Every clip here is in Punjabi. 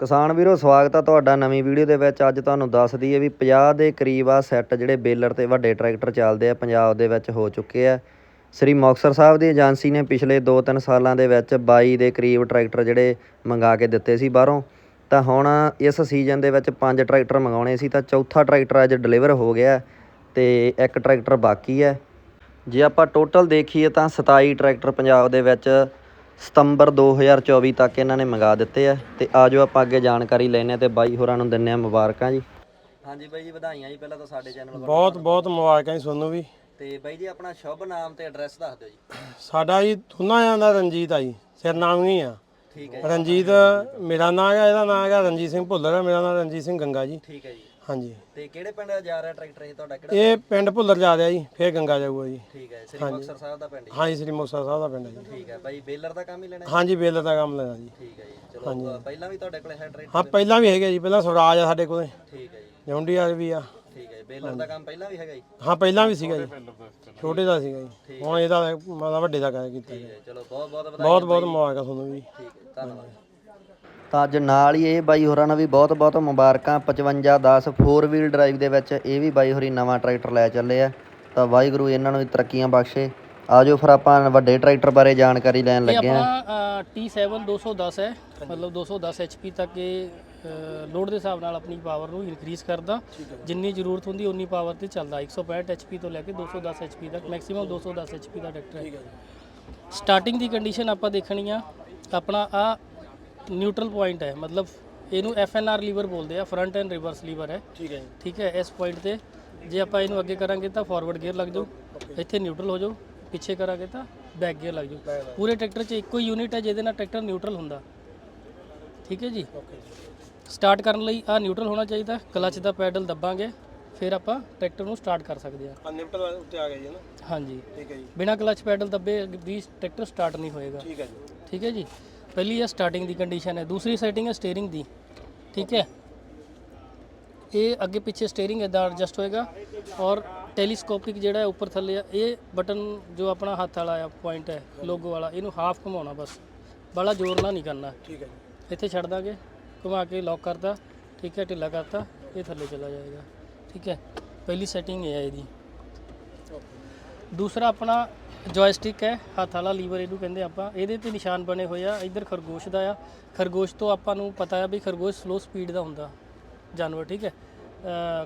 ਕਿਸਾਨ ਵੀਰੋ, ਸਵਾਗਤ ਆ ਤੁਹਾਡਾ ਨਵੀਂ ਵੀਡੀਓ ਦੇ ਵਿੱਚ। ਅੱਜ ਤੁਹਾਨੂੰ ਦੱਸ ਦਈਏ ਵੀ 50 ਦੇ ਕਰੀਬ ਆ ਸੈੱਟ ਜਿਹੜੇ ਬੇਲਰ ਤੇ ਵੱਡੇ ਟਰੈਕਟਰ ਚੱਲਦੇ ਆ, ਪੰਜਾਬ ਦੇ ਵਿੱਚ ਹੋ ਚੁੱਕੇ ਆ। ਸ੍ਰੀ ਮੁਕਤਸਰ ਸਾਹਿਬ ਦੀ ਏਜੰਸੀ ਨੇ ਪਿਛਲੇ 2-3 ਸਾਲਾਂ ਦੇ ਵਿੱਚ 22 ਦੇ ਕਰੀਬ ਟਰੈਕਟਰ ਜਿਹੜੇ ਮੰਗਾ ਕੇ ਦਿੱਤੇ ਸੀ ਬਾਹਰੋਂ। ਤਾਂ ਹੁਣ ਇਸ ਸੀਜ਼ਨ ਦੇ ਵਿੱਚ ਪੰਜ ਟਰੈਕਟਰ ਮੰਗਾਉਣੇ ਸੀ, ਤਾਂ ਚੌਥਾ ਟਰੈਕਟਰ ਅੱਜ ਡਿਲੀਵਰ ਹੋ ਗਿਆ ਤੇ ਇੱਕ ਟਰੈਕਟਰ ਬਾਕੀ ਹੈ ਜੇ ਆਪਾਂ ਟੋਟਲ ਦੇਖੀਏ ਤਾਂ 27 ਟਰੈਕਟਰ ਪੰਜਾਬ ਦੇ ਵਿੱਚ ਸਤੰਬਰ 2024 ਤੱਕ ਇਹਨਾਂ ਨੇ ਮੰਗਾ ਦਿੱਤੇ ਆ ਤੇ ਆਜੋ ਆਪਾਂ ਅੱਗੇ ਜਾਣਕਾਰੀ ਲੈਣੇ ਤੇ ਬਾਈ ਹੋਰਾਂ ਨੂੰ ਦਿੰਨੇ ਆ ਮੁਬਾਰਕਾਂ ਜੀ। ਹਾਂਜੀ ਬਾਈ ਜੀ ਵਧਾਈਆਂ ਜੀ ਪਹਿਲਾਂ ਤਾਂ ਸਾਡੇ ਚੈਨਲ ਬਹੁਤ ਬਹੁਤ ਮੁਬਾਰਕਾਂ ਜੀ ਤੁਹਾਨੂੰ ਵੀ। ਤੇ ਬਾਈ ਜੀ ਆਪਣਾ ਸ਼ੁਭ ਨਾਮ ਤੇ ਐਡਰੈਸ ਦੱਸ ਦਿਓ ਜੀ। ਸਾਡਾ ਜੀ ਦੋਨਾਂ ਦਾ ਰਣਜੀਤ ਆ ਜੀ ਸਿਰਨਾਮ ਹੀ ਆ। ਠੀਕ ਹੈ ਰਣਜੀਤ ਮੇਰਾ ਨਾਮ ਹੈ ਇਹਦਾ ਨਾਮ ਹੈਗਾ ਰਣਜੀਤ ਸਿੰਘ ਭੁੱਲਰ ਹੈ ਮੇਰਾ ਨਾਮ ਰਣਜੀਤ ਸਿੰਘ ਗੰਗਾ ਜੀ। ਠੀਕ ਹੈ ਜੀ। ਹਾਂਜੀ। ਤੇ ਕਿਹੜੇ ਪਿੰਡ ਜਾ ਰਿਹਾ ਟਰੈਕਟਰ ਇਹ ਤੁਹਾਡਾ ਕਿਹੜਾ? ਇਹ ਪਿੰਡ ਭੁੱਲਰ ਜਾ ਰਿਹਾ ਜੀ ਫੇਰ ਗੰਗਾ ਜਾਊਗਾ ਜੀ। ਠੀਕ ਹੈ ਸ੍ਰੀ ਮੁਕਤਸਰ ਸਾਹਿਬ ਦਾ ਪਿੰਡ ਜੀ। ਹਾਂਜੀ ਸ੍ਰੀ ਮੁਕਤਸਰ ਸਾਹਿਬ ਦਾ ਪਿੰਡ ਹੈ ਜੀ। ਠੀਕ ਹੈ ਬਾਈ ਬੇਲਰ ਦਾ ਕੰਮ ਹੀ ਲੈਣਾ ਹੈ? ਹਾਂਜੀ ਬੇਲਰ ਦਾ ਕੰਮ ਲੈਣਾ ਜੀ। ਠੀਕ ਹੈ ਜੀ ਚਲੋ ਅ, ਪਹਿਲਾਂ ਵੀ ਤੁਹਾਡੇ ਕੋਲੇ ਹੈ ਟਰੈਕਟਰ? ਹਾਂ ਪਹਿਲਾਂ ਵੀ ਹੈਗਾ ਜੀ ਪਹਿਲਾਂ ਸਵਰਾਜ ਆ ਸਾਡੇ ਕੋਲੇ। ਠੀਕ ਹੈ ਜੀ। ਜੌਂਡੀਆਰ ਵੀ ਆ। ਠੀਕ ਹੈ ਬੇਲਰ ਦਾ ਕੰਮ ਪਹਿਲਾਂ ਵੀ ਹੈਗਾ ਜੀ? ਹਾਂ ਪਹਿਲਾਂ ਵੀ ਸੀਗਾ ਜੀ। ਛੋਟੇ ਦਾ ਸੀਗਾ ਜੀ। ਹੁਣ ਇਹਦਾ ਮਤਲਬ ਵੱਡੇ ਦਾ ਕਰ ਕੀਤਾ ਜੀ ਠੀਕ ਹੈ, ਚਲੋ ਬਹੁਤ ਬਹੁਤ ਵਧਾਈ ਬਹੁਤ ਬਹੁਤ ਮੁਬਾਰਕਾਂ ਤੁਹਾਨੂੰ ਵੀ। ਠੀਕ ਹੈ ਧੰਨਵਾਦ। ਤਾਂ ਅੱਜ ਨਾਲ ਹੀ ਇਹ ਬਾਈ ਹੋਰਾਂ ਨੂੰ ਵੀ ਬਹੁਤ ਬਹੁਤ ਮੁਬਾਰਕਾਂ। 5510 4 ਵੀਲ ਡਰਾਈਵ ਦੇ ਵਿੱਚ ਇਹ ਵੀ ਬਾਈ ਹੋਰੀ ਨਵਾਂ ਟਰੈਕਟਰ ਲੈ ਚੱਲੇ ਆ। ਤਾਂ ਵਾਹਿਗੁਰੂ ਇਹਨਾਂ ਨੂੰ ਵੀ ਤਰੱਕੀਆਂ ਬਖਸ਼ੇ। ਆਜੋ ਫਿਰ ਆਪਾਂ ਵੱਡੇ ਟਰੈਕਟਰ ਬਾਰੇ ਜਾਣਕਾਰੀ ਲੈਣ ਲੱਗੇ ਆ। ਆਪਣਾ T7 210 ਹੈ। ਮਤਲਬ 210 HP ਤੱਕ ਇਹ ਲੋਡ ਦੇ ਹਿਸਾਬ ਨਾਲ ਆਪਣੀ ਪਾਵਰ ਨੂੰ ਇਨਕਰੀਜ਼ ਕਰਦਾ। ਜਿੰਨੀ ਜ਼ਰੂਰਤ ਹੁੰਦੀ ਉਨੀ ਪਾਵਰ ਤੇ ਚੱਲਦਾ। 165 HP ਤੋਂ ਲੈ ਕੇ 210 HP ਤੱਕ। ਮੈਕਸਿਮਮ 210 HP ਦਾ ਟਰੈਕਟਰ ਹੈ। ਸਟਾਰਟਿੰਗ ਦੀ ਕੰਡੀਸ਼ਨ ਆਪਾਂ ਦੇਖਣੀ ਆ। ਆਪਣਾ ਆ ਨਿਊਟਰਲ ਪੁਆਇੰਟ ਹੈ। ਮਤਲਬ ਇਹਨੂੰ FNR ਲੀਵਰ ਬੋਲਦੇ ਆ ਫਰੰਟ ਐਂਡ ਰਿਵਰਸ ਲੀਵਰ ਹੈ। ਠੀਕ ਹੈ ਜੀ। ਠੀਕ ਹੈ ਇਸ ਪੁਆਇੰਟ ਤੇ। ਜੇ ਆਪਾਂ ਇਹਨੂੰ ਅੱਗੇ ਕਰਾਂਗੇ ਤਾਂ ਫਾਰਵਰਡ ਗੇਅਰ ਲੱਗ ਜਾਊ। ਇੱਥੇ ਨਿਊਟਰਲ ਹੋ ਜਾਊ। ਪਿੱਛੇ ਕਰਾਂਗੇ ਤਾਂ ਬੈਕ ਗੇਅਰ ਲੱਗ ਜਾਊ। ਪੂਰੇ ਟਰੈਕਟਰ 'ਚ ਇੱਕੋ ਹੀ ਯੂਨਿਟ ਹੈ ਜਿਹਦੇ ਨਾਲ ਟਰੈਕਟਰ ਨਿਊਟਰਲ ਹੁੰਦਾ। ਠੀਕ ਹੈ ਜੀ। ਸਟਾਰਟ ਕਰਨ ਲਈ ਆ ਨਿਊਟਰਲ ਹੋਣਾ ਚਾਹੀਦਾ। ਕਲਚ ਦਾ ਪੈਡਲ ਦੱਬਾਂਗੇ ਫਿਰ ਆਪਾਂ ਟਰੈਕਟਰ ਨੂੰ ਸਟਾਰਟ ਕਰ ਸਕਦੇ ਹਾਂ। ਆ ਨਿਪਟਲ ਉੱਤੇ ਆ ਗਿਆ ਜੀ ਨਾ? ਹਾਂਜੀ। ਠੀਕ ਹੈ ਜੀ। ਬਿਨਾ ਕਲਚ ਪੈਡਲ ਦੱਬੇ ਵੀ ਟਰੈਕਟਰ ਸਟਾਰਟ ਨਹੀਂ ਹੋਏਗਾ। ਠੀਕ ਹੈ ਜੀ। ਠੀਕ ਹੈ ਜੀ। ਪਹਿਲੀ ਹੈ ਸਟਾਰਟਿੰਗ ਦੀ ਕੰਡੀਸ਼ਨ ਹੈ ਦੂਸਰੀ ਸੈਟਿੰਗ ਹੈ ਸਟੀਅਰਿੰਗ ਦੀ ਠੀਕ ਹੈ? ਇਹ ਅੱਗੇ ਪਿੱਛੇ ਸਟੀਅਰਿੰਗ ਇਦਾਂ ਐਡਜਸਟ ਹੋਏਗਾ ਔਰ ਟੈਲੀਸਕੋਪਿਕ ਜਿਹੜਾ ਹੈ ਉੱਪਰ ਥੱਲੇ ਆ ਇਹ ਬਟਨ ਜੋ ਆਪਣਾ ਹੱਥ ਵਾਲਾ ਆ ਪੁਆਇੰਟ ਹੈ ਲੋਗੋ ਵਾਲਾ ਇਹਨੂੰ ਹਾਫ ਘੁਮਾਉਣਾ ਬਸ। ਬੜਾ ਜ਼ੋਰ ਨਾਲ ਨਹੀਂ ਕਰਨਾ। ਠੀਕ ਹੈ ਜੀ। ਇੱਥੇ ਛੱਡ ਦਾਂਗੇ ਘੁਮਾ ਕੇ ਲੌਕ ਕਰਤਾ ਠੀਕ ਹੈ ਢਿੱਲਾ ਕਰਤਾ ਇਹ ਥੱਲੇ ਚਲਾ ਜਾਏਗਾ ਠੀਕ ਹੈ? ਪਹਿਲੀ ਸੈਟਿੰਗ ਇਹ ਹੈ ਇਹਦੀ। ਦੂਸਰਾ ਆਪਣਾ ਜੋਇਸਟਿਕ ਹੈ ਹੱਥ ਵਾਲਾ ਲੀਵਰ ਇਹਨੂੰ ਕਹਿੰਦੇ ਆਪਾਂ। ਇਹਦੇ ਤੇ ਨਿਸ਼ਾਨ ਬਣੇ ਹੋਏ ਆ ਇੱਧਰ ਖਰਗੋਸ਼ ਦਾ ਆ। ਖਰਗੋਸ਼ ਤੋਂ ਆਪਾਂ ਨੂੰ ਪਤਾ ਆ ਵੀ ਖਰਗੋਸ਼ ਸਲੋ ਸਪੀਡ ਦਾ ਹੁੰਦਾ ਜਾਨਵਰ ਠੀਕ ਹੈ?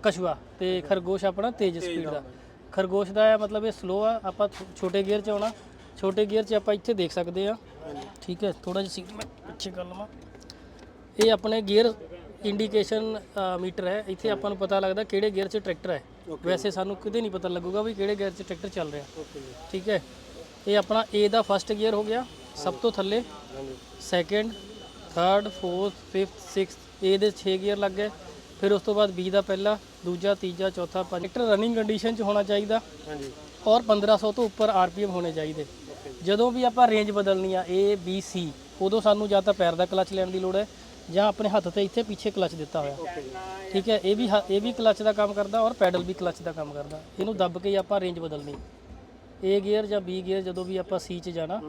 ਕਛੂਆ ਤੇ ਖਰਗੋਸ਼ ਆਪਣਾ ਤੇਜ਼ ਸਪੀਡ ਦਾ। ਖਰਗੋਸ਼ ਦਾ ਆ ਮਤਲਬ ਇਹ ਸਲੋ ਆ ਆਪਾਂ ਛੋਟੇ ਗੇਅਰ 'ਚ ਆਉਣਾ। ਛੋਟੇ ਗੇਅਰ 'ਚ ਆਪਾਂ ਇੱਥੇ ਦੇਖ ਸਕਦੇ ਆ। ਠੀਕ ਹੈ ਥੋੜਾ ਜਿਹਾ ਸੀਟ ਮੈਂ ਪਿੱਛੇ ਕਰ ਲਵਾਂ। ਇਹ ਆਪਣੇ ਗੇਅਰ ਇੰਡੀਕੇਸ਼ਨ ਮੀਟਰ ਹੈ। ਇੱਥੇ ਆਪਾਂ ਨੂੰ ਪਤਾ ਲੱਗਦਾ ਕਿਹੜੇ ਗੇਅਰ 'ਚ ਟਰੈਕਟਰ ਹੈ। ਵੈਸੇ ਸਾਨੂੰ ਕਿਤੇ ਨਹੀਂ ਪਤਾ ਲੱਗੂਗਾ ਵੀ ਕਿਹੜੇ ਗੇਅਰ 'ਚ ਟਰੈਕਟਰ ਚੱਲ ਰਿਹਾ। ਠੀਕ ਹੈ। ਇਹ ਆਪਣਾ A ਦਾ ਫਸਟ ਗੇਅਰ ਹੋ ਗਿਆ ਸਭ ਤੋਂ ਥੱਲੇ। Second third fourth fifth sixth A ਦੇ 6 ਗੇਅਰ ਲੱਗ ਗਏ। ਫਿਰ ਉਸ ਤੋਂ ਬਾਅਦ B ਦਾ ਪਹਿਲਾ ਦੂਜਾ ਤੀਜਾ ਚੌਥਾ ਪੰਜ ਟਰੈਕਟਰ ਰਨਿੰਗ ਕੰਡੀਸ਼ਨ 'ਚ ਹੋਣਾ ਚਾਹੀਦਾ। ਹਾਂਜੀ। ਔਰ 1500 ਤੋਂ ਉੱਪਰ ਆਰਪੀਐਮ ਹੋਣੇ ਚਾਹੀਦੇ। ਜਦੋਂ ਵੀ ਆਪਾਂ ਰੇਂਜ ਬਦਲਣੀ ਆ A B C ਉਦੋਂ ਸਾਨੂੰ ਜਾਂ ਤਾਂ ਪੈਰ ਦਾ ਕਲਚ ਲੈਣ ਦੀ ਲੋੜ ਹੈ ਜਾਂ ਆਪਣੇ ਹੱਥ ਤੇ ਇੱਥੇ ਪਿੱਛੇ ਕਲਚ ਦਿੱਤਾ ਹੋਇਆ। ਠੀਕ ਹੈ ਇਹ ਵੀ ਹ- ਇਹ ਵੀ ਕਲਚ ਦਾ ਕੰਮ ਕਰਦਾ ਔਰ ਪੈਡਲ ਵੀ ਕਲਚ ਦਾ ਕੰਮ ਕਰਦਾ। ਇਹਨੂੰ ਦੱਬ ਕੇ ਹੀ ਆਪਾਂ ਰੇਂਜ ਬਦਲਣੀ। A ਗੇਅਰ ਜਾਂ B ਗੇਅਰ ਜਦੋਂ ਵੀ ਆਪਾਂ C 'ਚ ਜਾਣਾ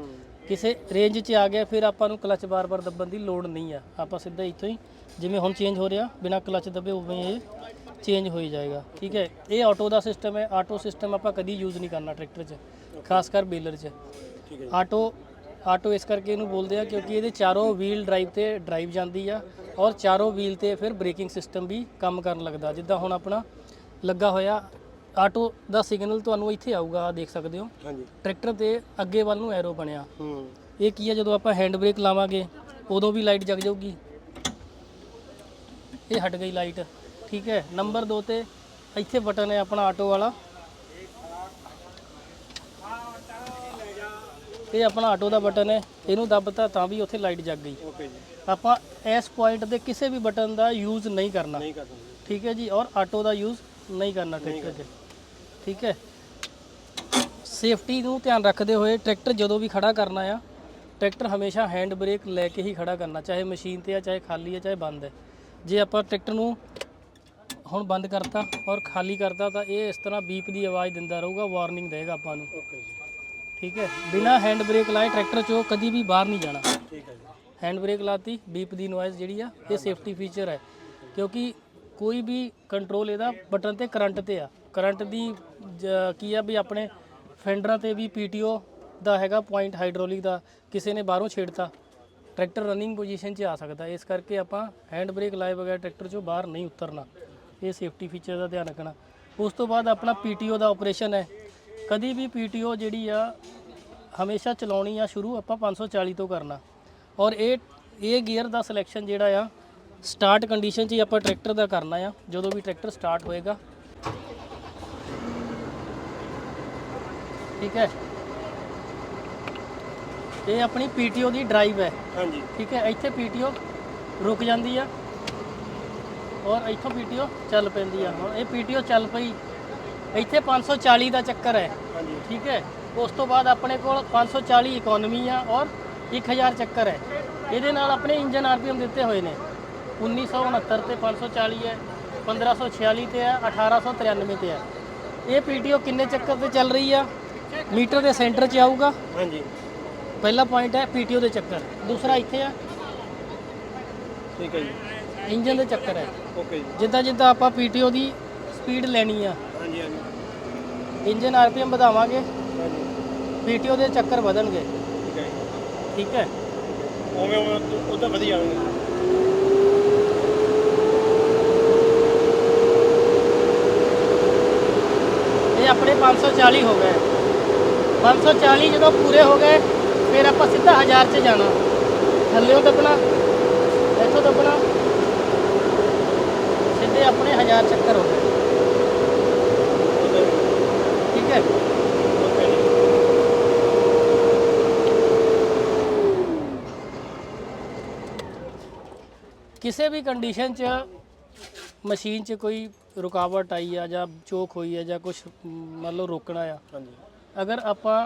ਕਿਸੇ ਰੇਂਜ 'ਚ ਆ ਗਿਆ ਫਿਰ ਆਪਾਂ ਨੂੰ ਕਲਚ ਬਾਰ-ਬਾਰ ਦੱਬਣ ਦੀ ਲੋੜ ਨਹੀਂ ਆ। ਆਪਾਂ ਸਿੱਧਾ ਇੱਥੋਂ ਹੀ ਜਿਵੇਂ ਹੁਣ ਚੇਂਜ ਹੋ ਰਿਹਾ ਬਿਨਾ ਕਲਚ ਦੱਬੇ ਉਵੇਂ ਇਹ ਚੇਂਜ ਹੋਈ ਜਾਏਗਾ। ਠੀਕ ਹੈ ਇਹ ਆਟੋ ਦਾ ਸਿਸਟਮ ਹੈ। ਆਟੋ ਸਿਸਟਮ ਆਪਾਂ ਕਦੀ ਯੂਜ਼ ਨਹੀਂ ਕਰਨਾ ਟਰੈਕਟਰ 'ਚ ਖਾਸ ਕਰ ਬੇਲਰ 'ਚ। ਠੀਕ ਹੈ ਆਟੋ ਆਟੋ ਇਸ ਕਰਕੇ ਇਹਨੂੰ ਬੋਲਦੇ ਆ ਕਿਉਂਕਿ ਇਹਦੇ ਚਾਰੋਂ ਵੀਲ ਡਰਾਈਵ ਤੇ ਡਰਾਈਵ ਜਾਂਦੀ ਆ ਔਰ ਚਾਰੋਂ ਵੀਲ ਤੇ ਫਿਰ ਬ੍ਰੇਕਿੰਗ ਸਿਸਟਮ ਵੀ ਕੰਮ ਕਰਨ ਲੱਗਦਾ। ਜਿੱਦਾਂ ਹੁਣ ਆਪਣਾ ਲੱਗਾ ਹੋਇਆ ਆਟੋ ਦਾ ਸਿਗਨਲ ਤੁਹਾਨੂੰ ਇੱਥੇ ਆਊਗਾ ਆ ਦੇਖ ਸਕਦੇ ਹੋ। ਹਾਂਜੀ। ਟਰੈਕਟਰ ਤੇ ਅੱਗੇ ਵੱਲ ਨੂੰ ਐਰੋ ਬਣਿਆ। ਹੂੰ। ਇਹ ਕੀ ਹੈ ਜਦੋਂ ਆਪਾਂ ਹੈਂਡ ਬ੍ਰੇਕ ਲਾਵਾਂਗੇ ਉਦੋਂ ਵੀ ਲਾਈਟ ਜਗ ਜਾਊਗੀ। ਇਹ ਹਟ ਗਈ ਲਾਈਟ ਠੀਕ ਹੈ ਨੰਬਰ 2 ਤੇ ਇੱਥੇ ਬਟਨ ਹੈ ਆਪਣਾ ਆਟੋ ਵਾਲਾ। ਇਹ ਆਪਣਾ ਆਟੋ ਦਾ ਬਟਨ ਹੈ ਇਹਨੂੰ ਦੱਬਤਾ ਤਾਂ ਵੀ ਉੱਥੇ ਲਾਈਟ ਜਗ ਗਈ। ਓਕੇ ਜੀ। ਆਪਾਂ ਇਸ ਪੁਆਇੰਟ ਤੇ ਕਿਸੇ ਵੀ ਬਟਨ ਦਾ ਯੂਜ਼ ਨਹੀਂ ਕਰਨਾ। ਨਹੀਂ ਕਰ ਦਿੰਦੇ ਠੀਕ ਹੈ ਜੀ ਔਰ ਆਟੋ ਦਾ ਯੂਜ਼ ਨਹੀਂ ਕਰਨਾ ਟਰੈਕਟਰ 'ਚ ਠੀਕ ਹੈ। ਸੇਫਟੀ ਨੂੰ ਧਿਆਨ ਰੱਖਦੇ ਹੋਏ ਟਰੈਕਟਰ ਜਦੋਂ ਵੀ ਖੜਾ ਕਰਨਾ ਆ ਟਰੈਕਟਰ ਹਮੇਸ਼ਾ ਹੈਂਡ ਬ੍ਰੇਕ ਲੈ ਕੇ ਹੀ ਖੜਾ ਕਰਨਾ ਚਾਹੇ ਮਸ਼ੀਨ ਤੇ ਆ ਚਾਹੇ ਖਾਲੀ ਆ ਚਾਹੇ ਬੰਦ ਹੈ ਜੇ ਆਪਾਂ ਟਰੈਕਟਰ ਨੂੰ ਹੁਣ ਬੰਦ ਕਰਤਾ ਔਰ ਖਾਲੀ ਕਰਤਾ ਤਾਂ ਇਹ ਇਸ ਤਰ੍ਹਾਂ ਬੀਪ ਦੀ ਆਵਾਜ਼ ਦਿੰਦਾ ਰਹੂਗਾ ਵਾਰਨਿੰਗ ਦੇਗਾ ਆਪਾਂ ਨੂੰ। ਓਕੇ ਜੀ। ਠੀਕ ਹੈ? ਬਿਨਾ ਹੈਂਡ ਬ੍ਰੇਕ ਲਾਏ ਟਰੈਕਟਰ ਚੋਂ ਕਦੀ ਵੀ ਬਾਹਰ ਨਹੀਂ ਜਾਣਾ। ਠੀਕ ਹੈ ਜੀ। ਹੈਂਡ ਬ੍ਰੇਕ ਲਾਤੀ ਬੀਪ ਦੀ ਨੋਇਜ਼ ਜਿਹੜੀ ਆ ਇਹ ਸੇਫਟੀ ਫੀਚਰ ਹੈ। ਕਿਉਂਕਿ ਕੋਈ ਵੀ ਕੰਟਰੋਲ ਇਹਦਾ ਬਟਨ ਤੇ ਕਰੰਟ ਤੇ ਆ। ਕਰੰਟ ਦੀ ਕੀ ਆ ਵੀ ਆਪਣੇ ਫੈਂਡਰਾਂ ਤੇ ਵੀ ਪੀਟੀਓ ਦਾ ਹੈਗਾ ਪੁਆਇੰਟ ਹਾਈਡ੍ਰੋਲਿਕ ਦਾ ਕਿਸੇ ਨੇ ਬਾਹਰੋਂ ਛੇੜਤਾ ਟਰੈਕਟਰ ਰਨਿੰਗ ਪੋਜੀਸ਼ਨ 'ਚ ਆ ਸਕਦਾ। ਇਸ ਕਰਕੇ ਆਪਾਂ ਹੈਂਡ ਬ੍ਰੇਕ ਲਾਏ ਬਗੈਰ ਟਰੈਕਟਰ 'ਚੋਂ ਬਾਹਰ ਨਹੀਂ ਉਤਰਨਾ। ਇਹ ਸੇਫਟੀ ਫੀਚਰ ਦਾ ਧਿਆਨ ਰੱਖਣਾ। ਉਸ ਤੋਂ ਬਾਅਦ ਆਪਣਾ ਪੀਟੀਓ ਦਾ ਆਪਰੇਸ਼ਨ ਹੈ। ਕਦੀ ਵੀ ਪੀਟੀਓ ਜਿਹੜੀ ਆ ਹਮੇਸ਼ਾ ਚਲਾਉਣੀ ਆ ਸ਼ੁਰੂ ਆਪਾਂ 540 ਤੋਂ ਕਰਨਾ। ਔਰ ਇਹ ਇਹ ਗੀਅਰ ਦਾ ਸਿਲੈਕਸ਼ਨ ਜਿਹੜਾ ਆ ਸਟਾਰਟ ਕੰਡੀਸ਼ਨ 'ਚ ਹੀ ਆਪਾਂ ਟਰੈਕਟਰ ਦਾ ਕਰਨਾ ਆ ਜਦੋਂ ਵੀ ਟਰੈਕਟਰ ਸਟਾਰਟ ਹੋਏਗਾ। ਠੀਕ ਹੈ? ਇਹ ਆਪਣੀ ਪੀਟੀਓ ਦੀ ਡਰਾਈਵ ਹੈ। ਹਾਂਜੀ। ਠੀਕ ਹੈ? ਇੱਥੇ ਪੀਟੀਓ ਰੁਕ ਜਾਂਦੀ ਆ। ਔਰ ਇੱਥੋਂ ਪੀਟੀਓ ਚੱਲ ਪੈਂਦੀ ਆ। ਹੁਣ ਇਹ ਪੀਟੀਓ ਚੱਲ ਪਈ। ਇੱਥੇ 540 ਦਾ ਚੱਕਰ ਹੈ। ਠੀਕ ਹੈ? ਉਸ ਤੋਂ ਬਾਅਦ ਆਪਣੇ ਕੋਲ 540 ਇਕਨੋਮੀ ਆ ਔਰ 1000 ਚੱਕਰ ਹੈ। ਇਹਦੇ ਨਾਲ ਆਪਣੇ ਇੰਜਨ ਆਰਪੀਐਮ ਦਿੱਤੇ ਹੋਏ ਨੇ। 1969 ਤੇ 540 ਹੈ 1546 ਤੇ ਹੈ 1893 ਤੇ ਹੈ ਇਹ ਪੀਟੀਓ ਕਿੰਨੇ ਚੱਕਰ ਤੇ ਚੱਲ ਰਹੀ ਆ? ਮੀਟਰ ਦੇ ਸੈਂਟਰ 'ਚ ਆਊਗਾ। ਹਾਂਜੀ। ਪਹਿਲਾ ਪੁਆਇੰਟ ਹੈ ਪੀਟੀਓ ਦੇ ਚੱਕਰ। ਦੂਸਰਾ ਇੱਥੇ ਆ। ਠੀਕ ਹੈ ਜੀ। ਇੰਜਨ ਦੇ ਚੱਕਰ ਹੈ। ਓਕੇ ਜੀ। ਜਿੱਦਾਂ ਜਿੱਦਾਂ ਆਪਾਂ ਪੀਟੀਓ ਦੀ ਸਪੀਡ ਲੈਣੀ ਆ ਹਾਂਜੀ ਹਾਂਜੀ। ਇੰਜਨ ਆਰਪੀਐਮ ਵਧਾਵਾਂਗੇ? ਹਾਂਜੀ। ਪੀਟੀਓ ਦੇ ਚੱਕਰ ਵਧਣਗੇ। ਠੀਕ ਹੈ ਜੀ। ਠੀਕ ਹੈ। ਉਵੇਂ ਉਵੇਂ ਉਹਦਾ ਵਧੀਆ ਆਵੇਗਾ ਇਹ ਆਪਣੇ 540 ਹੋ ਗਏ। 540 ਜਦੋਂ ਪੂਰੇ ਹੋ ਗਏ ਫਿਰ ਆਪਾਂ ਸਿੱਧਾ 1000 'ਚ ਜਾਣਾ। ਥੱਲੇੋਂ ਦੱਬਣਾ ਇੱਥੋਂ ਦੱਬਣਾ। ਸਿੱਧੇ ਆਪਣੇ 1000 ਚੱਕਰ ਹੋ ਗਏ ਠੀਕ ਹੈ। ਕਿਸੇ ਵੀ ਕੰਡੀਸ਼ਨ 'ਚ ਮਸ਼ੀਨ 'ਚ ਕੋਈ ਰੁਕਾਵਟ ਆਈ ਆ ਜਾਂ ਚੋਕ ਹੋਈ ਆ ਜਾਂ ਕੁਝ ਮੰਨ ਲਓ ਰੋਕਣਾ ਆ। ਹਾਂਜੀ। ਅਗਰ ਆਪਾਂ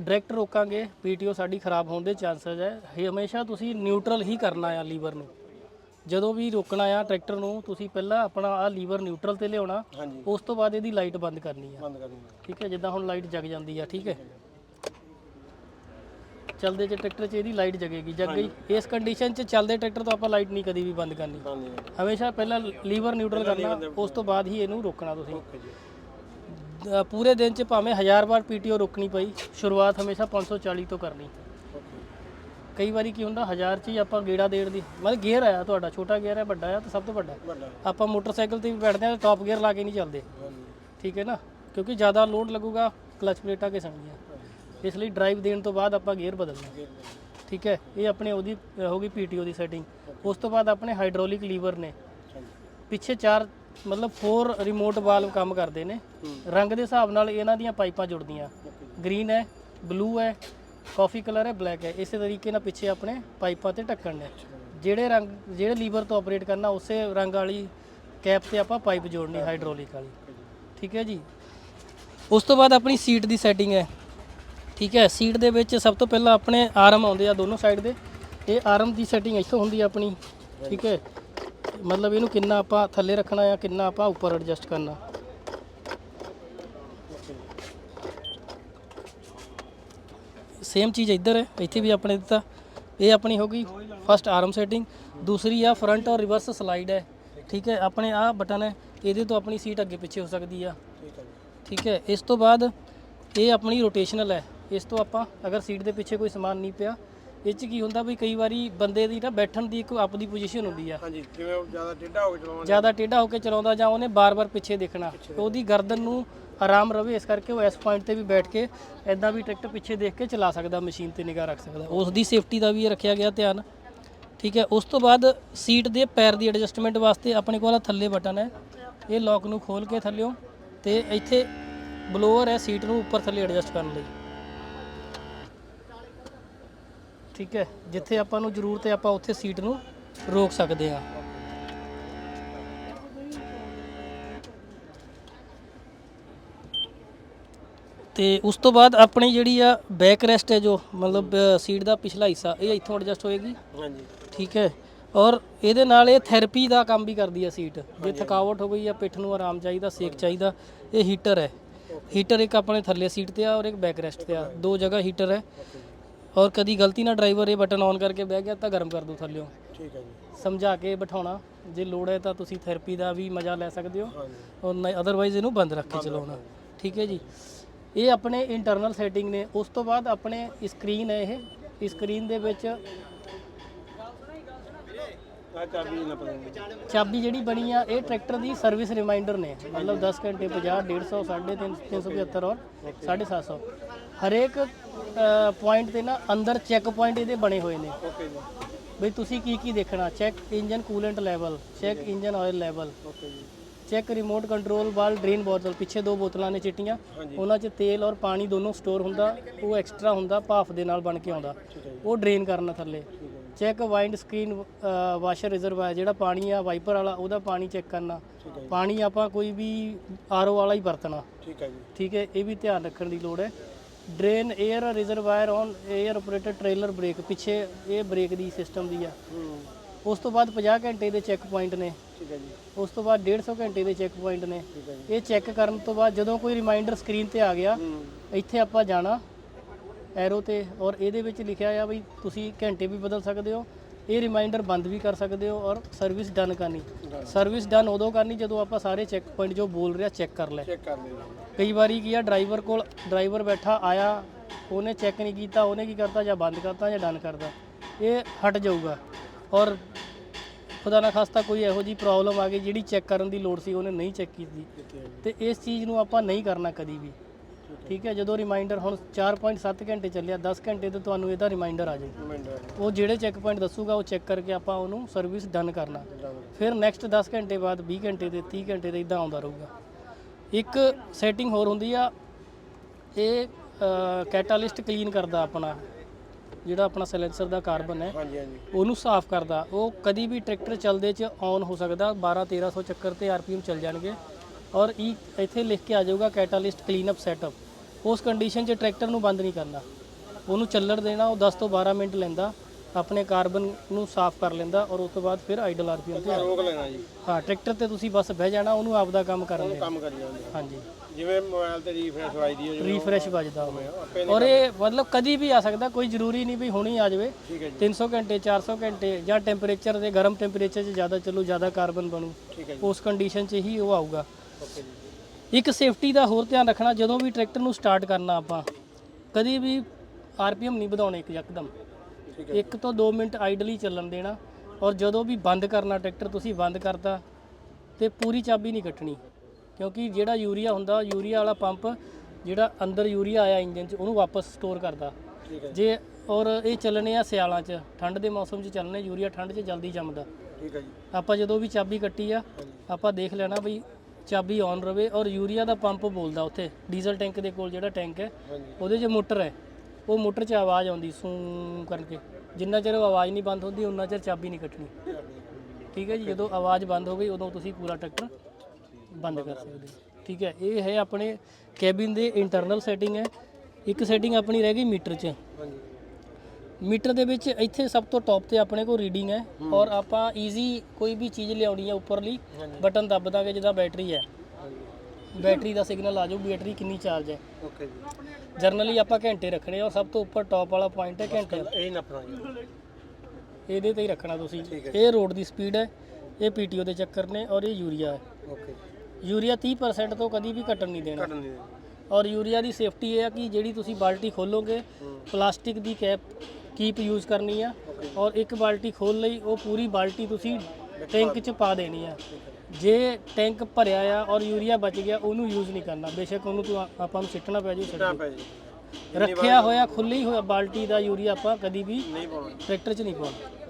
ਡਾਇਰੈਕਟ ਰੋਕਾਂਗੇ ਪੀਟੀਓ ਸਾਡੀ ਖਰਾਬ ਹੋਣ ਦੇ ਚਾਂਸਸ ਹੈ। ਹਮੇਸ਼ਾ ਤੁਸੀਂ ਨਿਊਟਰਲ ਹੀ ਕਰਨਾ ਆ ਲੀਵਰ ਨੂੰ। ਜਦੋਂ ਵੀ ਰੋਕਣਾ ਆ ਟਰੈਕਟਰ ਨੂੰ ਤੁਸੀਂ ਪਹਿਲਾਂ ਆਪਣਾ ਆ ਲੀਵਰ ਨਿਊਟਰਲ ਤੇ ਲਿਆਉਣਾ। ਹਾਂਜੀ। ਉਸ ਤੋਂ ਬਾਅਦ ਇਹਦੀ ਲਾਈਟ ਬੰਦ ਕਰਨੀ ਆ। ਬੰਦ ਕਰ ਦਿੰਦੇ ਠੀਕ ਹੈ ਜਿੱਦਾਂ ਹੁਣ ਲਾਈਟ ਜਗ ਜਾਂਦੀ ਆ ਠੀਕ ਹੈ। ਚੱਲਦੇ ਚ ਟਰੈਕਟਰ 'ਚ ਇਹਦੀ ਲਾਈਟ ਜਗੇਗੀ ਜਗ ਗਈ। ਇਸ ਕੰਡੀਸ਼ਨ 'ਚ ਚੱਲਦੇ ਟਰੈਕਟਰ ਤੋਂ ਆਪਾਂ ਲਾਈਟ ਨਹੀਂ ਕਦੀ ਵੀ ਬੰਦ ਕਰਨੀ। ਬੰਦ ਜੀ ਹਮੇਸ਼ਾ ਪਹਿਲਾਂ ਲੀਵਰ ਨਿਊਟਰਲ ਕਰਨਾ ਉਸ ਤੋਂ ਬਾਅਦ ਹੀ ਇਹਨੂੰ ਰੋਕਣਾ ਤੁਸੀਂ। ਓਕੇ ਜੀ। ਅ, ਪੂਰੇ ਦਿਨ 'ਚ ਭਾਵੇਂ 1000 ਵਾਰ ਪੀਟੀਓ ਰੋਕਣੀ ਪਈ ਸ਼ੁਰੂਆਤ ਹਮੇਸ਼ਾ 540 ਤੋਂ ਕਰਨੀ। ਕਈ ਵਾਰੀ ਕੀ ਹੁੰਦਾ 1000 'ਚ ਹੀ ਆਪਾਂ ਗੇੜਾ ਦੇਣ ਦੀ ਮਤਲਬ ਗੇਅਰ ਆਇਆ ਤੁਹਾਡਾ ਛੋਟਾ ਗੇਅਰ ਹੈ ਵੱਡਾ ਆ ਤਾਂ ਸਭ ਤੋਂ ਵੱਡਾ ਆਪਾਂ ਮੋਟਰਸਾਈਕਲ ਤੇ ਵੀ ਬੈਠਦੇ ਆ ਟਾਪ ਗੇਅਰ ਲਾ ਕੇ ਨਹੀਂ ਚੱਲਦੇ। ਠੀਕ ਹੈ ਨਾ? ਕਿਉਂਕਿ ਜ਼ਿਆਦਾ ਲੋਡ ਲੱਗੂਗਾ ਕਲਚ ਪਲੇਟਾਂ ਘਿਸਣਗੀਆਂ ਇਸ ਲਈ ਡਰਾਈਵ ਦੇਣ ਤੋਂ ਬਾਅਦ ਆਪਾਂ ਗੇਅਰ ਬਦਲਣਾ ਠੀਕ ਹੈ? ਇਹ ਆਪਣੇ ਉਹਦੀ ਹੋ ਗਈ ਪੀਟੀਓ ਦੀ ਸੈਟਿੰਗ ਉਸ ਤੋਂ ਬਾਅਦ ਆਪਣੇ ਹਾਈਡ੍ਰੋਲਿਕ ਲੀਵਰ ਨੇ। ਪਿੱਛੇ ਚਾਰ ਮਤਲਬ 4 ਰਿਮੋਟ ਵਾਲਵ ਕੰਮ ਕਰਦੇ ਨੇ। ਰੰਗ ਦੇ ਹਿਸਾਬ ਨਾਲ ਇਹਨਾਂ ਦੀਆਂ ਪਾਈਪਾਂ ਜੁੜਦੀਆਂ। ਗ੍ਰੀਨ ਹੈ ਬਲੂ ਹੈ ਕਾਫੀ ਕਲਰ ਹੈ ਬਲੈਕ ਹੈ। ਇਸੇ ਤਰੀਕੇ ਨਾਲ ਪਿੱਛੇ ਆਪਣੇ ਪਾਈਪਾਂ ਤੇ ਢੱਕਣ ਨੇ ਜਿਹੜੇ ਰੰਗ, ਜਿਹੜੇ ਲੀਵਰ ਤੋਂ ਆਪਰੇਟ ਕਰਨਾ, ਉਸੇ ਰੰਗ ਵਾਲੀ ਕੈਪ ਤੇ ਆਪਾਂ ਪਾਈਪ ਜੋੜਨੀ ਹਾਈਡ੍ਰੋਲਿਕ ਵਾਲੀ। ਠੀਕ ਹੈ ਜੀ? ਉਸ ਤੋਂ ਬਾਅਦ ਆਪਣੀ ਸੀਟ ਦੀ ਸੈਟਿੰਗ ਹੈ। ਠੀਕ ਹੈ? ਸੀਟ ਦੇ ਵਿੱਚ ਸਭ ਤੋਂ ਪਹਿਲਾਂ ਆਪਣੇ ਆਰਮ ਆਉਂਦੇ ਆ ਦੋਨੋਂ ਸਾਈਡ ਦੇ। ਇਹ ਆਰਮ ਦੀ ਸੈਟਿੰਗ ਇੱਥੋਂ ਹੁੰਦੀ ਆ ਆਪਣੀ। ਠੀਕ ਹੈ? ਮਤਲਬ ਇਹਨੂੰ ਕਿੰਨਾ ਆਪਾਂ ਥੱਲੇ ਰੱਖਣਾ ਆ ਕਿੰਨਾ ਆਪਾਂ ਉੱਪਰ ਐਡਜਸਟ ਕਰਨਾ। ਸੇਮ ਚੀਜ਼ ਇੱਧਰ ਹੈ ਇੱਥੇ ਵੀ ਆਪਣੇ ਦਿੱਤਾ। ਇਹ ਆਪਣੀ ਹੋ ਗਈ ਫਸਟ ਆਰਮ ਸੈਟਿੰਗ ਦੂਸਰੀ ਆ ਫਰੰਟ ਔਰ ਰਿਵਰਸ ਸਲਾਈਡ ਹੈ। ਠੀਕ ਹੈ ਆਪਣੇ ਆ ਬਟਨ ਹੈ ਇਹਦੇ ਤੋਂ ਆਪਣੀ ਸੀਟ ਅੱਗੇ ਪਿੱਛੇ ਹੋ ਸਕਦੀ ਆ। ਠੀਕ ਹੈ ਇਸ ਤੋਂ ਬਾਅਦ ਇਹ ਆਪਣੀ ਰੋਟੇਸ਼ਨਲ ਹੈ। ਇਸ ਤੋਂ ਆਪਾਂ ਅਗਰ ਸੀਟ ਦੇ ਪਿੱਛੇ ਕੋਈ ਸਮਾਨ ਨਹੀਂ ਪਿਆ ਇਹ 'ਚ ਕੀ ਹੁੰਦਾ ਵੀ ਕਈ ਵਾਰੀ ਬੰਦੇ ਦੀ ਨਾ ਬੈਠਣ ਦੀ ਇੱਕ ਆਪਦੀ ਪੋਜੀਸ਼ਨ ਹੁੰਦੀ ਆ। ਹਾਂਜੀ ਜਿਵੇਂ ਉਹ ਜ਼ਿਆਦਾ ਟੇਢਾ ਹੋ ਕੇ ਚਲਾਉਣਾ ਜ਼ਿਆਦਾ ਟੇਢਾ ਹੋ ਕੇ ਚਲਾਉਂਦਾ ਜਾਂ ਉਹਨੇ ਬਾਰ-ਬਾਰ ਪਿੱਛੇ ਦੇਖਣਾ ਤੇ ਉਹਦੀ ਗਰਦਨ ਨੂੰ ਆਰਾਮ ਰਵੇ, ਇਸ ਕਰਕੇ ਉਹ ਇਸ ਪੁਆਇੰਟ ਤੇ ਵੀ ਬੈਠ ਕੇ ਐਦਾਂ ਵੀ ਟਰੈਕਟਰ ਪਿੱਛੇ ਦੇਖ ਕੇ ਚਲਾ ਸਕਦਾ, ਮਸ਼ੀਨ ਤੇ ਨਿਗਾਹ ਰੱਖ ਸਕਦਾ। ਉਸ ਦੀ ਸੇਫਟੀ ਦਾ ਵੀ ਰੱਖਿਆ ਗਿਆ ਧਿਆਨ। ਠੀਕ ਹੈ, ਉਸ ਤੋਂ ਬਾਅਦ ਸੀਟ ਦੇ ਪੈਰ ਦੀ ਐਡਜਸਟਮੈਂਟ ਵਾਸਤੇ ਆਪਣੇ ਕੋਲ ਥੱਲੇ ਬਟਨ ਹੈ। ਇਹ ਲੌਕ ਨੂੰ ਖੋਲ ਕੇ ਥੱਲਿਓਂ ਤੇ ਇੱਥੇ ਬਲੋਅਰ ਹੈ ਸੀਟ ਨੂੰ ਉੱਪਰ ਥੱਲੇ ਐਡਜਸਟ ਕਰਨ ਲਈ। ਠੀਕ ਹੈ, ਜਿੱਥੇ ਆਪਾਂ ਨੂੰ ਜ਼ਰੂਰਤ ਹੈ ਆਪਾਂ ਉੱਥੇ ਸੀਟ ਨੂੰ ਰੋਕ ਸਕਦੇ ਹਾਂ। ਤੇ ਉਸ ਤੋਂ ਬਾਅਦ ਆਪਣੀ ਜਿਹੜੀ ਆ ਬੈਕ ਰੈਸਟ ਹੈ ਜੋ ਮਤਲਬ ਸੀਟ ਦਾ ਪਿਛਲਾ ਹਿੱਸਾ ਇਹ ਇੱਥੋਂ ਐਡਜਸਟ ਹੋਏਗੀ? ਹਾਂਜੀ। ਠੀਕ ਹੈ। ਔਰ ਇਹਦੇ ਨਾਲ ਇਹ ਥੈਰੇਪੀ ਦਾ ਕੰਮ ਵੀ ਕਰਦੀ ਹੈ ਸੀਟ ਜੇ ਥਕਾਵਟ ਹੋ ਗਈ ਜਾਂ ਪਿੱਠ ਨੂੰ ਆਰਾਮ ਚਾਹੀਦਾ ਸੇਕ ਚਾਹੀਦਾ ਇਹ ਹੀਟਰ ਹੈ। ਹੀਟਰ ਇੱਕ ਆਪਣੇ ਥੱਲੇ ਸੀਟ ਤੇ ਆ ਔਰ ਇੱਕ ਬੈਕ ਰੈਸਟ ਤੇ ਆ। ਦੋ ਜਗ੍ਹਾ ਹੀਟਰ ਹੈ। ਔਰ ਕਦੀ ਗਲਤੀ ਨਾਲ ਡਰਾਈਵਰ ਇਹ ਬਟਨ ਔਨ ਕਰਕੇ ਬਹਿ ਗਿਆ ਤਾਂ ਗਰਮ ਕਰ ਦੋ ਥੱਲਿਓ। ਠੀਕ ਹੈ ਜੀ। ਸਮਝਾ ਕੇ ਬਿਠਾਉਣਾ। ਜੇ ਲੋੜ ਹੈ ਤਾਂ ਤੁਸੀਂ ਥੈਰੇਪੀ ਦਾ ਵੀ ਮਜ਼ਾ ਲੈ ਸਕਦੇ ਹੋ। ਔਰ ਨਹੀਂ ਅਦਰਵਾਈਜ਼ ਇਹਨੂੰ ਬੰਦ ਰੱਖ ਕੇ ਚਲਾਉਣਾ। ਠੀਕ ਹੈ ਜੀ। ਇਹ ਆਪਣੇ ਇੰਟਰਨਲ ਸੈਟਿੰਗ ਨੇ। ਉਸ ਤੋਂ ਬਾਅਦ ਆਪਣੇ ਸਕਰੀਨ ਹੈ ਇਹ। ਸਕਰੀਨ ਦੇ ਵਿੱਚ ਚਾਬੀ ਜਿਹੜੀ ਬਣੀ ਆ, ਇਹ ਟਰੈਕਟਰ ਦੀ ਸਰਵਿਸ ਰਿਮਾਈਂਡਰ ਨੇ। ਮਤਲਬ 10 ਘੰਟੇ 50 150 350 375 ਔਰ 750 ਹਰੇਕ ਪੁਆਇੰਟ ਤੇ ਨਾ ਅੰਦਰ ਚੈੱਕ ਪੁਆਇੰਟ ਇਹਦੇ ਬਣੇ ਹੋਏ ਨੇ। ਓਕੇ ਜੀ ਬਈ ਤੁਸੀਂ ਕੀ ਕੀ ਦੇਖਣਾ? Check engine coolant level check engine oil level okay ਜੀ check remote control valve drain ਬੋਤਲ ਪਿੱਛੇ ਦੋ ਬੋਤਲਾਂ ਨੇ ਚਿੱਟੀਆਂ। ਉਹਨਾਂ 'ਚ ਤੇਲ ਔਰ ਪਾਣੀ ਦੋਨੋਂ ਸਟੋਰ ਹੁੰਦਾ ਉਹ ਐਕਸਟਰਾ ਹੁੰਦਾ ਭਾਫ ਦੇ ਨਾਲ ਬਣ ਕੇ ਆਉਂਦਾ। ਉਹ ਡਰੇਨ ਕਰਨਾ ਥੱਲੇ। Check wind screen washer reservoir ਜਿਹੜਾ ਪਾਣੀ ਆ ਵਾਈਪਰ ਵਾਲਾ ਉਹਦਾ ਪਾਣੀ ਚੈੱਕ ਕਰਨਾ। ਪਾਣੀ ਆਪਾਂ ਕੋਈ ਵੀ ਆਰਓ ਵਾਲਾ ਹੀ ਵਰਤਣਾ। ਠੀਕ ਹੈ ਜੀ। ਠੀਕ ਹੈ ਇਹ ਵੀ ਧਿਆਨ ਰੱਖਣ ਦੀ ਲੋੜ ਹੈ। Drain air reservoir on air operated trailer brake ਪਿੱਛੇ ਇਹ ਬ੍ਰੇਕ ਦੀ ਸਿਸਟਮ ਦੀ ਆ। ਉਸ ਤੋਂ ਬਾਅਦ 50 ਘੰਟੇ ਦੇ ਚੈੱਕ ਪੁਆਇੰਟ ਨੇ। ਠੀਕ ਹੈ ਜੀ। ਉਸ ਤੋਂ ਬਾਅਦ 150 ਘੰਟੇ ਦੇ ਚੈੱਕ ਪੁਆਇੰਟ ਨੇ। ਠੀਕ ਹੈ ਜੀ। ਇਹ ਚੈੱਕ ਕਰਨ ਤੋਂ ਬਾਅਦ ਜਦੋਂ ਕੋਈ ਰਿਮਾਈਂਡਰ ਸਕਰੀਨ ਤੇ ਆ ਗਿਆ ਇੱਥੇ ਆਪਾਂ ਜਾਣਾ ਐਰੋ ਤੇ ਔਰ ਇਹਦੇ ਵਿੱਚ ਲਿਖਿਆ ਆ ਵੀ ਤੁਸੀਂ ਘੰਟੇ ਵੀ ਬਦਲ ਸਕਦੇ ਹੋ ਇਹ ਰਿਮਾਈਂਡਰ ਬੰਦ ਵੀ ਕਰ ਸਕਦੇ ਹੋ ਔਰ ਸਰਵਿਸ ਡਨ ਕਰਨੀ। ਸਰਵਿਸ ਡਨ ਉਦੋਂ ਕਰਨੀ ਜਦੋਂ ਆਪਾਂ ਸਾਰੇ ਚੈੱਕ ਪੁਆਇੰਟ ਜੋ ਬੋਲ ਰਿਹਾ ਚੈੱਕ ਕਰ ਲੈ। ਚੈੱਕ ਕਰ ਜੀ। ਕਈ ਵਾਰੀ ਕੀ ਆ ਡਰਾਈਵਰ ਕੋਲ ਡਰਾਈਵਰ ਬੈਠਾ ਆਇਆ ਉਹਨੇ ਚੈੱਕ ਨਹੀਂ ਕੀਤਾ ਉਹਨੇ ਕੀ ਕਰਤਾ ਜਾਂ ਬੰਦ ਕਰਤਾ ਜਾਂ ਡਨ ਕਰਤਾ। ਇਹ ਹਟ ਜਾਊਗਾ। ਔਰ ਖੁਦਾ ਨਾ ਖਾਸਤਾ ਕੋਈ ਇਹੋ ਜੀ ਪ੍ਰੋਬਲਮ ਆ ਗਈ ਜਿਹੜੀ ਚੈੱਕ ਕਰਨ ਦੀ ਲੋੜ ਸੀ ਉਹਨੇ ਨਹੀਂ ਚੈੱਕ ਕੀਤੀ। ਤੇ ਇਸ ਚੀਜ਼ ਨੂੰ ਆਪਾਂ ਨਹੀਂ ਕਰਨਾ ਕਦੀ ਵੀ। ਠੀਕ ਹੈ ਜਦੋਂ ਰਿਮਾਈਂਡਰ ਹੁਣ 4.7 ਘੰਟੇ ਚੱਲਿਆ 10 ਘੰਟੇ ਤੇ ਤੁਹਾਨੂੰ ਇਹਦਾ ਰਿਮਾਈਂਡਰ ਆ ਰਿਮਾਈਂਡਰ ਉਹ ਜਿਹੜੇ ਚੈੱਕ ਪੁਆਇੰਟ ਦੱਸੂਗਾ ਉਹ ਚੈੱਕ ਕਰਕੇ ਆਪਾਂ ਉਹਨੂੰ ਸਰਵਿਸ ਡਨ ਕਰਨਾ। ਫਿਰ ਨੈਕਸਟ 10 ਘੰਟੇ ਬਾਅਦ 20 ਘੰਟੇ ਤੇ 30 ਘੰਟੇ ਤੇ ਇਦਾਂ ਆਉਂਦਾ ਰਹੂਗਾ। ਇੱਕ ਸੈਟਿੰਗ ਹੋਰ ਹੁੰਦੀ ਆ ਇਹ ਕੈਟਾਲਿਸਟ ਕਲੀਨ ਕਰਦਾ ਆਪਣਾ। ਜਿਹੜਾ ਆਪਣਾ ਸਾਇਲੈਂਸਰ ਦਾ ਕਾਰਬਨ ਹੈ ਹਾਂਜੀ ਹਾਂਜੀ। ਉਹਨੂੰ ਸਾਫ਼ ਕਰਦਾ। ਉਹ ਕਦੀ ਵੀ ਟਰੈਕਟਰ ਚੱਲਦੇ ਚ ਔਨ ਹੋ ਸਕਦਾ। 12 1300 ਚੱਕਰ ਤੇ ਆਰਪੀਐਮ ਚੱਲ ਜਾਣਗੇ। ਔਰ ਇਹ ਇੱਥੇ ਲਿਖ ਕੇ ਆ ਜਾਊਗਾ ਕੈਟਾਲਿਸਟ ਕਲੀਨ ਅਪ ਸੈਟਅਪ ਉਸ ਕੰਡੀਸ਼ਨ 'ਚ ਟਰੈਕਟਰ ਨੂੰ ਬੰਦ ਨਹੀਂ ਕਰਨਾ। ਉਹਨੂੰ ਚੱਲਣ ਦੇਣਾ ਉਹ 10 ਤੋਂ 12 ਮਿੰਟ ਲੈਂਦਾ। ਆਪਣੇ ਕਾਰਬਨ ਨੂੰ ਸਾਫ਼ ਕਰ ਲੈਂਦਾ ਔਰ ਉਸ ਤੋਂ ਬਾਅਦ ਫਿਰ ਆਈਡਲ ਆਰਪੀਐਮ ਤੇ ਰੋਕ ਲੈਣਾ ਜੀ। ਹਾਂ ਟਰੈਕਟਰ ਤੇ ਤੁਸੀਂ ਬਸ ਬਹਿ ਜਾਣਾ ਉਹਨੂੰ ਆਪਦਾ ਕੰਮ ਕਰਨ ਦੇ। ਕੰਮ ਕਰੀ ਜਾਂਦੇ। ਹਾਂਜੀ। ਜਿਵੇਂ ਮੋਬਾਈਲ ਤੇ ਰੀਫਰੈਸ਼ ਵਾਈਦੀ ਹੈ ਰੀਫਰੈਸ਼ ਵੱਜਦਾ ਹੋਵੇ। ਆਪੇ ਔਰ ਇਹ ਮਤਲਬ ਕਦੀ ਵੀ ਆ ਸਕਦਾ ਕੋਈ ਜ਼ਰੂਰੀ ਨਹੀਂ ਵੀ ਹੁਣੀ ਆ ਜਾਵੇ। ਠੀਕ ਹੈ ਜੀ। 300 ਘੰਟੇ 400 ਘੰਟੇ ਜਾਂ ਟੈਂਪਰੇਚਰ ਦੇ ਗਰਮ ਟੈਂਪਰੇਚਰ 'ਚ ਜ਼ਿਆਦਾ ਚੱਲੂ ਜ਼ਿਆਦਾ ਕਾਰਬਨ ਬਣੂ ਉਸ ਕੰਡੀਸ਼ਨ 'ਚ ਹੀ ਉਹ ਆਊਗਾ। ਇੱਕ ਸੇਫਟੀ ਦਾ ਹੋਰ ਧਿਆਨ ਰੱਖਣਾ ਜਦੋਂ ਵੀ ਟਰੈਕਟਰ ਨੂੰ ਸਟਾਰਟ ਕਰਨਾ ਆਪਾਂ ਕਦੀ ਵੀ ਆਰਪੀਐਮ ਨਹੀਂ ਵਧਾਉਣੇ ਇੱਕ ਯਕਦਮ। ਇੱਕ ਤੋਂ 2 ਮਿੰਟ ਆਈਡਲੀ ਚੱਲਣ ਦੇਣਾ ਔਰ ਜਦੋਂ ਵੀ ਬੰਦ ਕਰਨਾ ਟਰੈਕਟਰ ਤੁਸੀਂ ਬੰਦ ਕਰਤਾ ਤੇ ਪੂਰੀ ਚਾਬੀ ਨਹੀਂ ਕੱਟਣੀ। ਕਿਉਂਕਿ ਜਿਹੜਾ ਯੂਰੀਆ ਹੁੰਦਾ ਯੂਰੀਆ ਵਾਲਾ ਪੰਪ ਜਿਹੜਾ ਅੰਦਰ ਯੂਰੀਆ ਆਇਆ ਇੰਜਨ 'ਚ ਉਹਨੂੰ ਵਾਪਸ ਸਟੋਰ ਕਰਦਾ। ਜੇ। ਔਰ ਇਹ ਚੱਲਣੇ ਆ ਸਿਆਲਾਂ 'ਚ ਠੰਡ ਦੇ ਮੌਸਮ 'ਚ ਚੱਲਣੇ ਯੂਰੀਆ ਠੰਡ 'ਚ ਜਲਦੀ ਜੰਮਦਾ। ਠੀਕ ਹੈ ਜੀ। ਆਪਾਂ ਜਦੋਂ ਵੀ ਚਾਬੀ ਕੱਟੀ ਆ ਆਪਾਂ ਦੇਖ ਲੈਣਾ ਬਈ ਚਾਬੀ ਔਨ ਰਵੇ ਔਰ ਯੂਰੀਆ ਦਾ ਪੰਪ ਬੋਲਦਾ ਉੱਥੇ ਡੀਜ਼ਲ ਟੈਂਕ ਦੇ ਕੋਲ ਜਿਹੜਾ ਟੈਂਕ ਹੈ ਉਹਦੇ 'ਚ ਮੋਟਰ ਹੈ। ਉਹ ਮੋਟਰ 'ਚ ਆਵਾਜ਼ ਆਉਂਦੀ ਸੂ ਕਰਕੇ ਜਿੰਨਾ ਚਿਰ ਉਹ ਆਵਾਜ਼ ਨਹੀਂ ਬੰਦ ਹੁੰਦੀ ਉਨਾ ਚਿਰ ਚਾਬੀ ਨਹੀਂ ਕੱਟਣੀ। ਠੀਕ ਹੈ ਜੀ? ਜਦੋਂ ਆਵਾਜ਼ ਬੰਦ ਹੋ ਗਈ ਉਦੋਂ ਤੁਸੀਂ ਪੂਰਾ ਟਰੈਕਟਰ ਬੰਦ ਕਰ ਸਕਦੇ ਹੋ। ਠੀਕ ਹੈ? ਇਹ ਹੈ ਆਪਣੇ ਕੈਬਿਨ ਦੇ ਇੰਟਰਨਲ ਸੈਟਿੰਗ ਹੈ। ਇੱਕ ਸੈਟਿੰਗ ਆਪਣੀ ਰਹਿ ਗਈ ਮੀਟਰ 'ਚ। ਮੀਟਰ ਦੇ ਵਿੱਚ ਇੱਥੇ ਸਭ ਤੋਂ ਟੌਪ ਤੇ ਆਪਣੇ ਕੋਲ ਰੀਡਿੰਗ ਹੈ। ਔਰ ਆਪਾਂ ਈਜ਼ੀ ਕੋਈ ਵੀ ਚੀਜ਼ ਲਿਆਉਣੀ ਹੈ ਉੱਪਰਲੀ ਬਟਨ ਦੱਬ ਦਾਂਗੇ ਜਿਹਦਾ ਬੈਟਰੀ ਹੈ। ਬੈਟਰੀ ਦਾ ਸਿਗਨਲ ਆ ਜਾਊ ਬੈਟਰੀ ਕਿੰਨੀ ਚਾਰਜ ਹੈ। ਓਕੇ ਜੀ। ਜਰਨਲੀ ਆਪਾਂ ਘੰਟੇ ਰੱਖਣੇ ਔਰ ਸਭ ਤੋਂ ਉੱਪਰ ਟੌਪ ਵਾਲਾ ਪੁਆਇੰਟ ਹੈ ਘੰਟੇ ਇਹ ਨੱਪਣਾ ਜੀ। ਇਹਦੇ ਤੇ ਹੀ ਰੱਖਣਾ ਤੁਸੀਂ। ਠੀਕ ਹੈ। ਇਹ ਰੋਡ ਦੀ ਸਪੀਡ ਹੈ ਇਹ ਪੀਟੀਓ ਦੇ ਚੱਕਰ ਨੇ ਔਰ ਇਹ ਯੂਰੀਆ ਹੈ। ਓਕੇ ਯੂਰੀਆ 30% ਤੋਂ ਕਦੀ ਵੀ ਘਟਣ ਨਹੀਂ ਦੇਣਾ। ਕੱਢਣ ਔਰ ਯੂਰੀਆ ਦੀ ਸੇਫਟੀ ਇਹ ਆ ਕਿ ਜਿਹੜੀ ਤੁਸੀਂ ਬਾਲਟੀ ਖੋਲੋਗੇ ਪਲਾਸਟਿਕ ਦੀ ਕੈਪ ਕੀਪ ਯੂਜ਼ ਕਰਨੀ ਆ। ਔਰ ਇੱਕ ਬਾਲਟੀ ਖੋਲ ਲਈ ਉਹ ਪੂਰੀ ਬਾਲਟੀ ਤੁਸੀਂ ਟੈਂਕ 'ਚ ਪਾ ਦੇਣੀ ਆ। ਜੇ ਟੈਂਕ ਭਰਿਆ ਆ ਔਰ ਯੂਰੀਆ ਬਚ ਗਿਆ ਉਹਨੂੰ ਯੂਜ਼ ਨਹੀਂ ਕਰਨਾ। ਬੇਸ਼ੱਕ ਉਹਨੂੰ ਤੂੰ ਆਪਾਂ ਨੂੰ ਸਿੱਟਣਾ ਪੈ ਜੂ ਨਾ ਪੈ ਜੀ। ਰੱਖਿਆ ਹੋਇਆ ਖੁੱਲੀ ਹੋਇਆ ਬਾਲਟੀ ਦਾ ਯੂਰੀਆ ਆਪਾਂ ਕਦੀ ਵੀ ਨਹੀਂ ਪਾਉਣਾ। ਟਰੈਕਟਰ 'ਚ ਨਹੀਂ ਪਾਉਣਾ।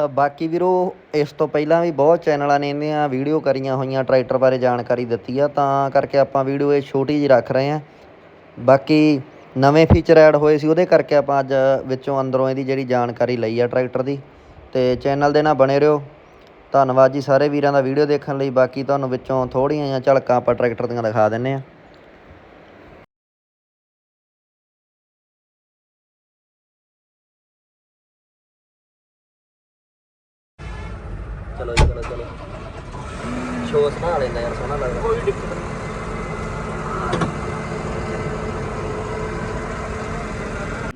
ਤਾਂ ਬਾਕੀ ਵੀਰੋ, ਇਸ ਤੋਂ ਪਹਿਲਾਂ ਵੀ ਬਹੁਤ ਚੈਨਲਾਂ ਨੇ ਇਹਦੀਆਂ ਵੀਡੀਓ ਕਰੀਆਂ ਹੋਈਆਂ, ਟਰੈਕਟਰ ਬਾਰੇ ਜਾਣਕਾਰੀ ਦਿੱਤੀ ਆ, ਤਾਂ ਕਰਕੇ ਆਪਾਂ ਵੀਡੀਓ ਇਹ ਛੋਟੀ ਜਿਹੀ ਰੱਖ ਰਹੇ ਹਾਂ ਬਾਕੀ ਨਵੇਂ ਫੀਚਰ ਐਡ ਹੋਏ ਸੀ, ਉਹਦੇ ਕਰਕੇ ਆਪਾਂ ਅੱਜ ਵਿੱਚੋਂ ਅੰਦਰੋਂ ਇਹਦੀ ਜਿਹੜੀ ਜਾਣਕਾਰੀ ਲਈ ਆ ਟਰੈਕਟਰ ਦੀ। ਤੇ ਚੈਨਲ ਦੇ ਨਾਲ ਬਣੇ ਰਹੋ। ਧੰਨਵਾਦ ਜੀ ਸਾਰੇ ਵੀਰਾਂ ਦਾ ਵੀਡੀਓ ਦੇਖਣ ਲਈ। ਬਾਕੀ ਤੁਹਾਨੂੰ ਵਿੱਚੋਂ ਥੋੜ੍ਹੀਆਂ ਜਿਹੀਆਂ ਝਲਕਾਂ ਆਪਾਂ ਟਰੈਕਟਰ ਦੀਆਂ ਦਿਖਾ ਦਿੰਨੇ ਆ।